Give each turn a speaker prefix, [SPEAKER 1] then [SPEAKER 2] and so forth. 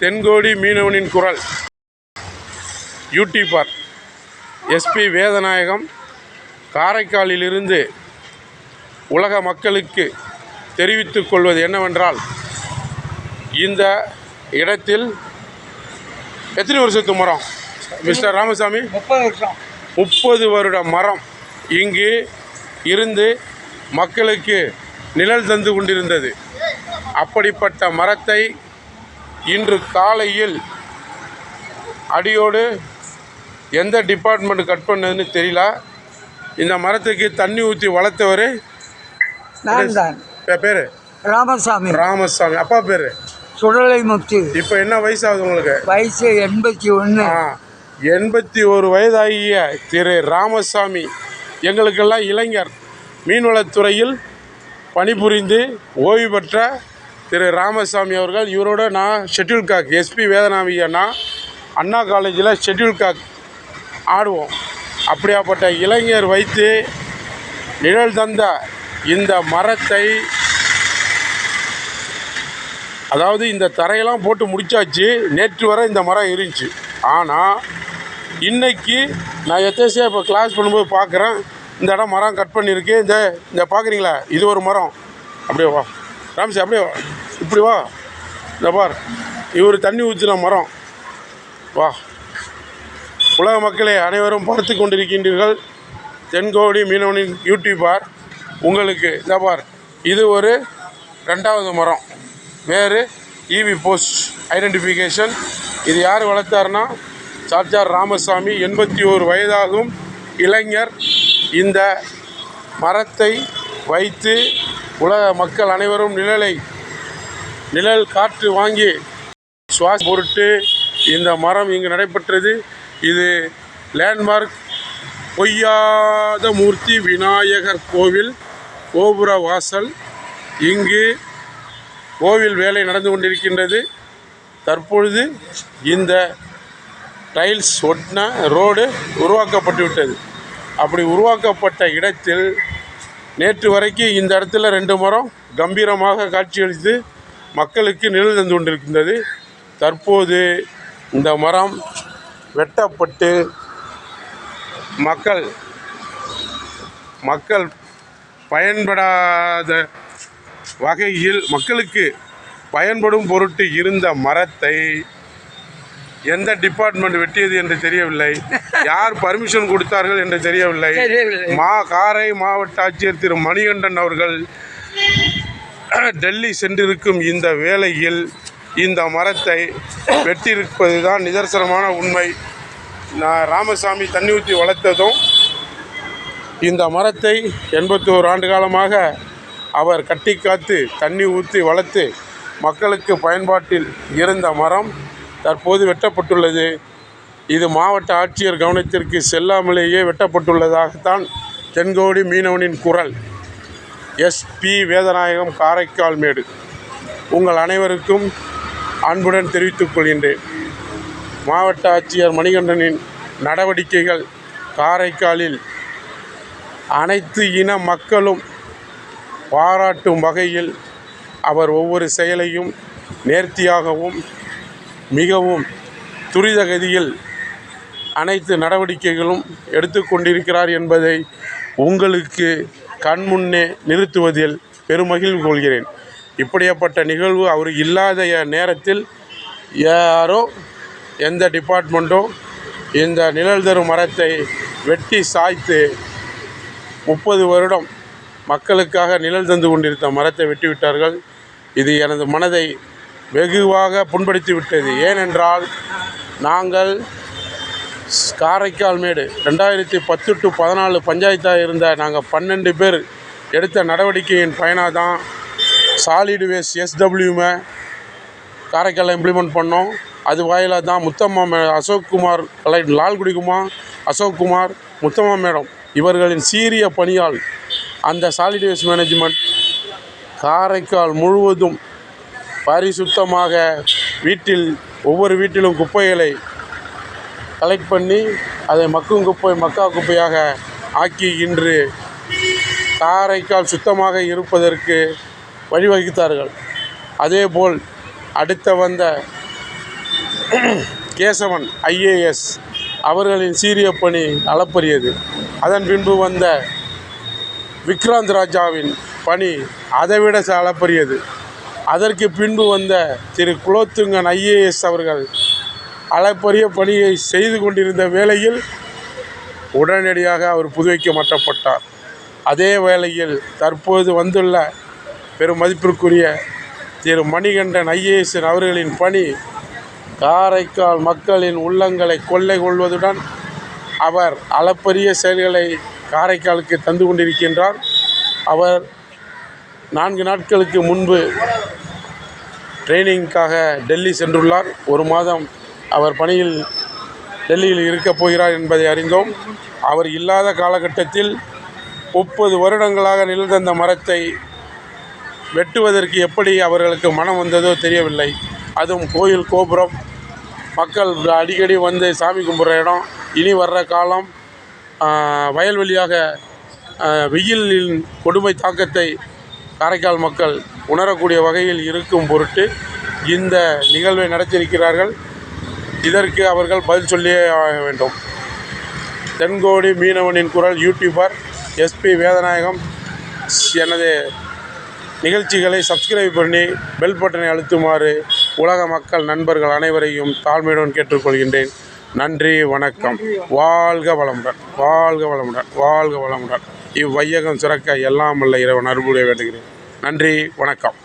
[SPEAKER 1] தென்கோடி மீனவனின் குரல். YouTuber SP Vedanayagam காரைக்காலிலிருந்து உலக மக்களுக்கு தெரிவித்துக் கொள்வது என்னவென்றால் இந்த இடத்தில் எத்தனை வருஷத்து மரம்? மிஸ்டர் ராமசாமி?
[SPEAKER 2] முப்பது வருஷம்.
[SPEAKER 1] முப்பது வருட மரம் இங்கு இருந்து மக்களுக்கு நிழல் தந்து கொண்டிருந்தது. அப்படிப்பட்ட மரத்தை இன்று காலையில் அடியோடு எந்த டிபார்ட்மெண்ட் கட் பண்ணதுன்னு தெரியல. இந்த மரத்துக்கு தண்ணி ஊற்றி வளர்த்தவர்
[SPEAKER 2] நான் தான்.
[SPEAKER 1] பேர்?
[SPEAKER 2] ராமசாமி.
[SPEAKER 1] ராமசாமி. அப்பா பேர்?
[SPEAKER 2] சுடலை முத்து
[SPEAKER 1] இப்போ என்ன வயசாகுது உங்களுக்கு?
[SPEAKER 2] வயசு எண்பத்தி ஒன்று.
[SPEAKER 1] எண்பத்தி ஒரு வயதாகிய திரு ராமசாமி எங்களுக்கெல்லாம் இளைஞர். மீன்வளத்துறையில் பணிபுரிந்து ஓய்வு பெற்ற திரு ராமசாமி அவர்கள் இவரோட நான் ஷெட்யூல் காக் எஸ்பி வேதநாமி அண்ணா அண்ணா காலேஜில் ஷெட்யூல் காக் ஆடுவோம். அப்படியாப்பட்ட இளைஞர் வைத்து நிழல் தந்த இந்த மரத்தை அதாவது இந்த தரையெல்லாம் போட்டு முடிச்சாச்சு நேற்று வரை இந்த மரம் இருந்துச்சு. ஆனால் இன்னைக்கு நான் எத்தேசியா இப்போ கிளாஸ் பண்ணும்போது பார்க்குறேன் இந்த இடம் மரம் கட் பண்ணியிருக்கு இந்த இந்த பார்க்குறீங்களா இது ஒரு மரம். அப்படியே வா. ராம்சி அப்படியே வா. இப்படி வா. இந்த பார் இவர் தண்ணி ஊற்றின மரம். வா. உலக மக்களை அனைவரும் பார்த்து கொண்டிருக்கின்றீர்கள். தென்கோடி மீனவனின் யூடியூபார் உங்களுக்கு இந்த பார் இது ஒரு ரெண்டாவது மரம். வேறு இவி போஸ்ட் ஐடென்டிஃபிகேஷன். இது யார் வளர்த்தாருன்னா சார்ஜார் ராமசாமி எண்பத்தி ஓரு வயதாகும் இளைஞர். இந்த மரத்தை வைத்து உலக மக்கள் அனைவரும் நிழலை நிழல் காற்று வாங்கி சுவாச பொருட்டு இந்த மரம் இங்கு நடைபெற்றது. இது லேண்ட்மார்க் பொய்யாத மூர்த்தி விநாயகர் கோவில் கோபுர வாசல். இங்கு கோவில் வேலை நடந்து கொண்டிருக்கின்றது. தற்பொழுது இந்த டைல்ஸ் ஒட்டின ரோடு உருவாக்கப்பட்டு விட்டது அப்படி உருவாக்கப்பட்ட இடத்தில் நேற்று வரைக்கும் இந்த இடத்துல ரெண்டு மரம் கம்பீரமாக காட்சியளித்து மக்களுக்கு நிழல் தந்து கொண்டிருக்கின்றது. தற்போது இந்த மரம் வெட்டப்பட்டு மக்கள் மக்கள் பயன்படாத வகையில் மக்களுக்கு பயன்படும் பொருட்டு இருந்த மரத்தை எந்த டிபார்ட்மெண்ட் வெட்டியது என்று தெரியவில்லை. யார் பர்மிஷன் கொடுத்தார்கள் என்று தெரியவில்லை. மா காரை மாவட்ட ஆட்சியர் திரு மணிகண்டன் அவர்கள் டெல்லி சென்றிருக்கும் இந்த வேளையில் இந்த மரத்தை வெட்டியிருப்பது தான் நிதர்சனமான உண்மை. நான் ராமசாமி தண்ணி ஊற்றி வளர்த்ததும் இந்த மரத்தை எண்பத்தோரு ஆண்டு காலமாக அவர் கட்டி காத்து தண்ணி ஊற்றி வளர்த்து மக்களுக்கு பயன்பாட்டில் இருந்த மரம் தற்போது வெட்டப்பட்டுள்ளது. இது மாவட்ட ஆட்சியர் கவனத்திற்கு செல்லாமலேயே வெட்டப்பட்டுள்ளதாகத்தான் தென்கோடி மீனவனின் குரல். எஸ்பி வேதநாயகம் காரைக்கால் மேடு. உங்கள் அனைவருக்கும் அன்புடன் தெரிவித்துக் கொள்கின்றேன். மாவட்ட ஆட்சியர் மணிகண்டனின் நடவடிக்கைகள் காரைக்காலில் அனைத்து இன மக்களும் பாராட்டும் வகையில் அவர் ஒவ்வொரு செயலையும் நேர்த்தியாகவும் மிகவும் துரித கதியில் அனைத்து நடவடிக்கைகளும் எடுத்துக்கொண்டிருக்கிறார் என்பதை உங்களுக்கு கண்முன்னே நிறுத்துவதில் பெருமகிழ்வு கொள்கிறேன். இப்படியாப்பட்ட நிகழ்வு அவர் இல்லாத நேரத்தில் யாரோ எந்த டிபார்ட்மெண்ட்டோ இந்த நிழல் தரும் மரத்தை வெட்டி சாய்த்து முப்பது வருடம் மக்களுக்காக நிழல் தந்து கொண்டிருந்த மரத்தை வெட்டிவிட்டார்கள். இது எனது மனதை வெகுவாக புண்படுத்தி விட்டது. ஏனென்றால் நாங்கள் காரைக்கால் மேடு ரெண்டாயிரத்தி பத்து டு பதினாலு பஞ்சாயத்தாக இருந்த நாங்கள் பன்னெண்டு பேர் எடுத்த நடவடிக்கையின் பயனாக தான் சாலிடு வேஸ்ட் எஸ்டபிள்யூமை காரைக்காலில் இம்ப்ளிமெண்ட் பண்ணோம். அது வாயிலாக தான் முத்தம்மா மே அசோக்குமார் கலை லால்குடிக்குமார் அசோக்குமார் முத்தம்மா மேடம் இவர்களின் சீரிய பணியால் அந்த சாலிட் வேஸ்ட் மேனேஜ்மெண்ட் காரைக்கால் முழுவதும் பரிசுத்தமாக வீட்டில் ஒவ்வொரு வீட்டிலும் குப்பைகளை கலெக்ட் பண்ணி அதை மக்கும் குப்பை மக்கா குப்பையாக ஆக்கி இன்று காரைக்கால் சுத்தமாக இருப்பதற்கு வழிவகுத்தார்கள். அதேபோல் அடுத்த வந்த கேசவன் ஐஏஎஸ் அவர்களின் சீரிய பணி அளப்பரியது. அதன் பின்பு வந்த விக்ராந்த் ராஜாவின் பணி அதைவிட அளப்பரியது. அதற்கு பின்பு வந்த திரு குலோத்துங்கன் ஐஏஎஸ் அவர்கள் அளப்பரிய பணியை செய்து கொண்டிருந்த வேளையில் உடனடியாக அவர் புதுவைக்கு மாற்றப்பட்டார். அதே வேளையில் தற்போது வந்துள்ள பெரும் மதிப்பிற்குரிய திரு மணிகண்டன் ஐஏஎஸ்என் அவர்களின் பணி காரைக்கால் மக்களின் உள்ளங்களை கொள்ளை கொள்வதுடன் அவர் அளப்பரிய செயல்களை காரைக்காலுக்கு தந்து கொண்டிருக்கின்றார். அவர் நான்கு நாட்களுக்கு முன்பு ட்ரைனிங்க்காக டெல்லி சென்றுள்ளார். ஒரு மாதம் அவர் பணியில் டெல்லியில் இருக்கப் போகிறார் என்பதை அறிந்தோம். அவர் இல்லாத காலகட்டத்தில் முப்பது வருடங்களாக நிலத்தந்த மரத்தை வெட்டுவதற்கு எப்படி அவர்களுக்கு மனம் வந்ததோ தெரியவில்லை. அதுவும் கோயில் கோபுரம். மக்கள் அடிக்கடி வந்து சாமி கும்பிட்ற இடம். இனி வர்ற காலம் வயல்வெளியாக வெயிலின் கொடுமை தாக்கத்தை காரைக்கால் மக்கள் உணரக்கூடிய வகையில் இருக்கும் பொருட்டு இந்த நிகழ்வை நடத்தியிருக்கிறார்கள். இதற்கு அவர்கள் பதில் சொல்லியே ஆக வேண்டும். தென்கோடி மீனவனின் குரல் யூடியூபர் எஸ்பி வேதநாயகம். எனது நிகழ்ச்சிகளை சப்ஸ்கிரைப் பண்ணி பெல் பட்டனை அழுத்துமாறு உலக மக்கள் நண்பர்கள் அனைவரையும் தாழ்மையுடன் கேட்டுக்கொள்கின்றேன். நன்றி வணக்கம். வாழ்க வளமுடன் வாழ்க வளமுடன் வாழ்க வளமுடன். இவ்வையகம் சிறக்க எல்லாம் அல்ல இரவு அருள்புரிய வேண்டுகிறேன். நன்றி வணக்கம்.